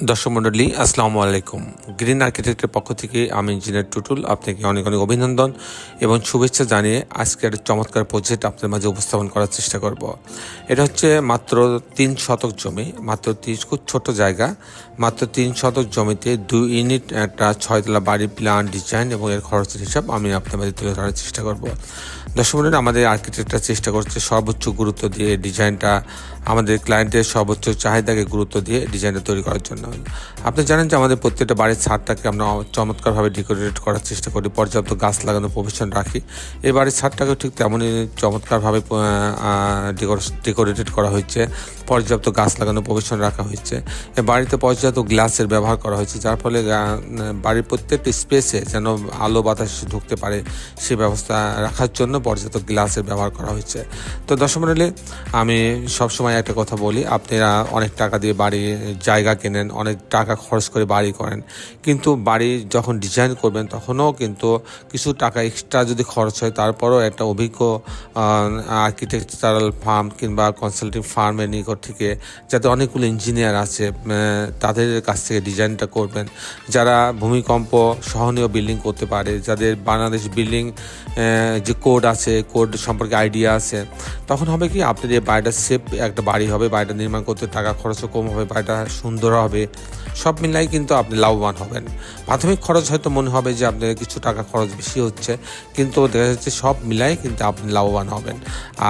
দর্শক মণ্ডলী, আসসালামু আলাইকুম। গ্রিন আর্কিটেক্টের পক্ষ থেকে আমি ইঞ্জিনিয়ার টুটুল আপনাকে অনেক অনেক অভিনন্দন এবং শুভেচ্ছা জানিয়ে আজকের চমৎকার প্রজেক্ট আপনাদের মাঝে উপস্থাপন করার চেষ্টা করব। এটা হচ্ছে মাত্র তিন শতক জমি, মাত্র তিন, খুব ছোট জায়গা, মাত্র তিন শতক জমিতে দুই ইউনিট, একটা ছয়তলা বাড়ি প্ল্যান ডিজাইন এবং এর খরচের হিসাব আমি আপনাদের মাঝে তুলে ধরার চেষ্টা করব। দর্শক মণ্ডলী আমাদের আর্কিটেক্টরা চেষ্টা করছে সর্বোচ্চ গুরুত্ব দিয়ে ডিজাইনটা, আমাদের ক্লায়েন্টের সর্বোচ্চ চাহিদাকে গুরুত্ব দিয়ে ডিজাইনটা তৈরি করার জন্য। আপনি জানেন যে আমাদের প্রত্যেকটা বাড়ির ছাদটাকে আমরা চমৎকারভাবে ডেকোরেট করার চেষ্টা করি, পর্যাপ্ত গাছ লাগানোর প্রফেশন রাখি। এই বাড়ির ছাদটাকে ঠিক তেমনই চমৎকারভাবে ডেকোরেটেড করা হয়েছে, পর্যাপ্ত গাছ লাগানোর প্রফেশন রাখা হয়েছে। বাড়িতে পর্যাপ্ত গ্লাসের ব্যবহার করা হয়েছে, যার ফলে বাড়ির প্রত্যেকটা স্পেসে যেন আলো বাতাস ঢুকতে পারে, সে ব্যবস্থা রাখার জন্য পর্যাপ্ত গ্লাসের ব্যবহার করা হয়েছে। তো দশম আমি সবসময় একটা কথা বলি, আপনারা অনেক টাকা দিয়ে বাড়ি, জায়গা কেনেন, অনেক টাকা খরচ করে বাড়ি করেন, কিন্তু বাড়ি যখন ডিজাইন করবেন, তখনও কিন্তু কিছু টাকা এক্সট্রা যদি খরচ হয়, তারপরও একটা অভিজ্ঞ আর্কিটেকচারাল ফার্ম কিংবা কনসালটিং ফার্মের নিকট থেকে যাতে অনেকগুলো ইঞ্জিনিয়ার আছে তাদের কাছ থেকে ডিজাইনটা করবেন। যারা ভূমিকম্প সহনীয় বিল্ডিং করতে পারে, যাদের বাংলাদেশ বিল্ডিং যে কোড আছে কোড সম্পর্কে আইডিয়া আছে, তখন হবে কি আপনার এই বাড়িটা সেফ একটা বাড়ি হবে, বাড়িটা নির্মাণ করতে টাকা খরচও কম হবে, বাড়িটা সুন্দর হবে। সব মিলাই কিন্তু আপনি লাভবান হবেন। প্রাথমিক খরচ হয়তো মনে হবে যে আপনার কিছু টাকা খরচ বেশি হচ্ছে, কিন্তু দেখা যাচ্ছে সব মিলাই কিন্তু আপনি লাভবান হবেন।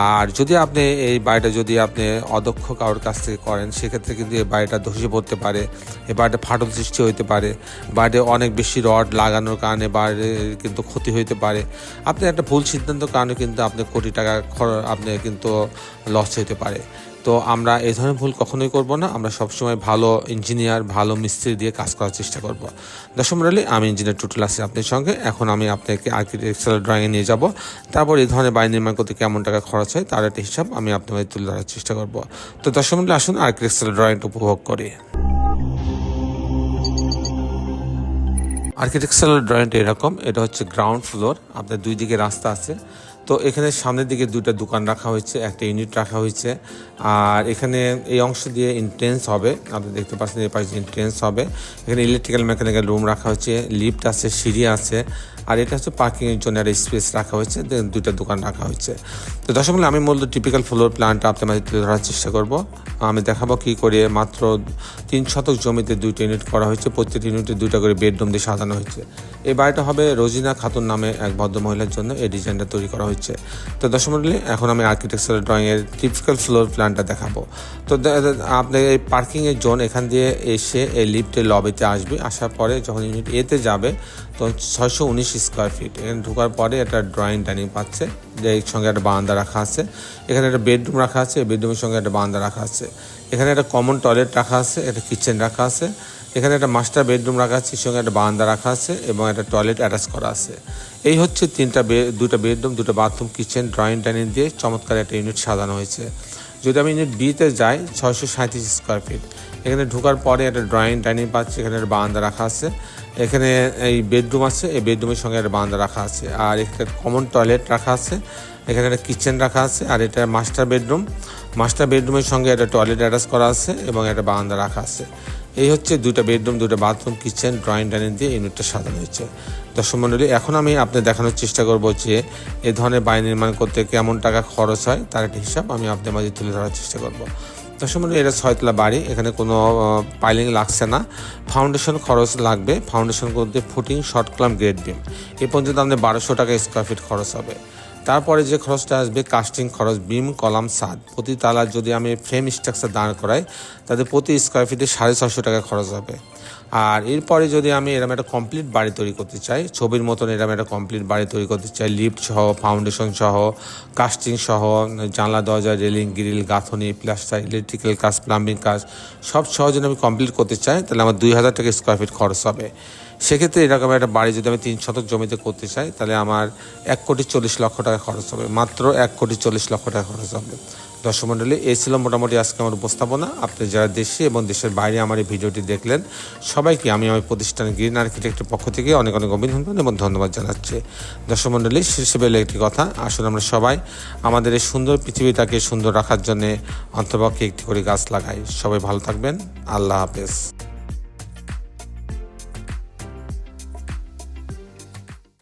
আর যদি আপনি এই বাড়িটা যদি আপনি অদক্ষ কারোর কাছ থেকে করেন, সেক্ষেত্রে কিন্তু এই বাড়িটা ধসে পড়তে পারে, এ বাড়িটা ফাটল সৃষ্টি হতে পারে, বাড়িতে অনেক বেশি রড লাগানোর কারণে বাড়ির কিন্তু ক্ষতি হতে পারে। আপনি একটা ভুল সিদ্ধান্তের কারণে কিন্তু আপনি কোটি টাকা আপনি কিন্তু লস হতে পারে। তো আমরা এই ধরনের ভুল কখনোই করব না। আমরা সবসময় ভালো ইঞ্জিনিয়ার, ভালো মিস্ত্রি দিয়ে কাজ করার চেষ্টা করব। দশম রালি আমি ইঞ্জিনিয়ার টুটুল আছি আপনার সঙ্গে। এখন আমি আপনাকে আর্কিটেকচারাল ড্রয়িংয়ে নিয়ে যাব। তারপর এই ধরনের বাড়ি নির্মাণ করতে কেমন টাকা খরচ হয়, তার একটা হিসাব আমি আপনাদের তুলে ধরার চেষ্টা করব। তো দশম রালি আসুন আর্কিটেকচারাল ড্রয়িংটা উপভোগ করি। আর্কিটেকচারাল ড্রয়িংটা এরকম, এটা হচ্ছে গ্রাউন্ড ফ্লোর আপনার দুই দিকে রাস্তা আছে। তো এখানে সামনের দিকে দুইটা দোকান রাখা হয়েছে, একটা ইউনিট রাখা হয়েছে। আর এখানে এই অংশ দিয়ে ইন্ট্রেন্স হবে। আপনি দেখতে পাচ্ছেন এই পাশে ইন্ট্রেন্স হবে। এখানে ইলেকট্রিক্যাল মেকানিক্যাল রুম রাখা হয়েছে লিফট আছে, সিঁড়ি আছে। আর এটা হচ্ছে পার্কিংয়ের জন্য একটা স্পেস রাখা হয়েছে দুইটা দোকান রাখা হয়েছে। তো দশম আমি মূলত টিপিক্যাল ফ্লোর প্ল্যানটা আপনার মাঝে তুলে ধরার চেষ্টা করব। আমি দেখাবো কী করে মাত্র তিন শতক জমিতে দুইটা ইউনিট করা হয়েছে, প্রত্যেকটি ইউনিটে দুইটা করে বেডরুম দিয়ে সাজানো হয়েছে। এই বাড়িটা হবে রোজিনা খাতুন নামে এক ভদ্র মহিলার জন্য এই ডিজাইনটা তৈরি করা হয়েছে। তো দশম এখন আমি আর্কিটেকচারাল ড্রয়িংয়ের টিপিক্যাল ফ্লোর প্ল্যানটা দেখাবো। তো আপনি এই পার্কিংয়ের জোন এখান দিয়ে এসে এই লিফটের লবিতে আসবে, আসার পরে যখন ইউনিট এতে যাবে, তখন ছয়শো উনিশ স্কোয়ার ফিট এখানে ঢোকার পরে একটা ড্রয়িং ডাইনিং পাচ্ছে, যে এর সঙ্গে একটা বারান্দা রাখা আছে। এখানে একটা বেডরুম রাখা আছে বেডরুমের সঙ্গে একটা বারান্দা রাখা আছে। এখানে একটা কমন টয়লেট রাখা আছে, একটা কিচেন রাখা আছে। এখানে একটা মাস্টার বেডরুম রাখা আছে সঙ্গে একটা বারান্দা রাখা আছে এবং একটা টয়লেট অ্যাটাচ করা আছে। এই হচ্ছে তিনটা দুটো বেডরুম দুটো বাথরুম কিচেন ড্রয়িং ডাইনিং দিয়ে চমৎকার একটা ইউনিট সাজানো হয়েছে। যদি আমি ইউনিট বিতে যাই, ছয়শো সাঁত্রিশ স্কোয়ার ফিট এখানে ঢোকার পরে একটা ড্রয়িং ডাইনিং পাচ্ছি, এখানে একটা বারান্দা রাখা আছে। এখানে এই বেডরুম আছে, এই বেডরুমের সঙ্গে একটা বারান্দা রাখা আছে। আর এখানে কমন টয়লেট রাখা আছে, এখানে একটা কিচেন রাখা আছে, আর এটা মাস্টার বেডরুম মাস্টার বেডরুমের সঙ্গে একটা টয়লেট অ্যাটাচ করা আছে এবং একটা বারান্দা রাখা আছে। এই হচ্ছে দুটো বেডরুম দুটো বাথরুম কিচেন ড্রয়িং ডাইনিং দিয়ে ইউনিটটা সাজানো হয়েছে। দর্শক মণ্ডলী এখন আমি আপনি দেখানোর চেষ্টা করব যে এ ধরনের বাড়ি নির্মাণ করতে কেমন টাকা খরচ হয়, তার একটা হিসাব আমি আপনার মাঝে তুলে ধরার চেষ্টা করব। মন্ডলী এটা ছয়তলা বাড়ি, এখানে কোনো পাইলিং লাগছে না। ফাউন্ডেশন খরচ লাগবে ফাউন্ডেশন করতে footing short column grade beam এ পর্যন্ত আমাদের বারোশো টাকা স্কোয়ার ফিট খরচ হবে। তারপরে যে খরচটা আসবে কাস্টিং খরচ বিম কলাম সাদ প্রতি তালা যদি আমি ফ্রেম স্ট্রাকচার দাঁড় করাই, তাতে প্রতি স্কোয়ার ফিটে সাড়ে ছশো টাকা খরচ হবে। আর এরপরে যদি আমি এরকম একটা কমপ্লিট বাড়ি তৈরি করতে চাই, ছবির মতন এরকম একটা কমপ্লিট বাড়ি তৈরি করতে চাই লিফট সহ ফাউন্ডেশন সহ কাস্টিং সহ, জানলা, দরজা রেলিং গ্রিল গাঁথনি প্লাস্টার ইলেকট্রিক্যাল কাজ প্লাম্বিং কাজ, সব সহজে আমি কমপ্লিট করতে চাই, তাহলে আমার দুই হাজার টাকা স্কোয়ার ফিট খরচ হবে। সেক্ষেত্রে এরকম একটা বাড়ি যদি আমি তিন শতক জমিতে করতে চাই, তাহলে আমার এক কোটি চল্লিশ লক্ষ টাকা খরচ হবে। মাত্র এক কোটি চল্লিশ লক্ষ টাকা খরচ হবে। দর্শক মণ্ডলী এই ছিল মোটামুটি আজকে আমার উপস্থাপনা। আপনি যারা দেশে এবং দেশের বাইরে আমার এই ভিডিওটি দেখলেন, সবাইকে আমি আমার প্রতিষ্ঠান গ্রিন আর্কিটেক্টের পক্ষ থেকে অনেক অনেক অভিনন্দন এবং ধন্যবাদ জানাচ্ছি। দর্শক মণ্ডলী শীর্ষে বেলে একটি কথা আসলে আমরা সবাই আমাদের এই সুন্দর পৃথিবীটাকে সুন্দর রাখার জন্যে অন্তপক্ষে একটি করে গাছ লাগাই। সবাই ভালো থাকবেন। আল্লাহ হাফেজ।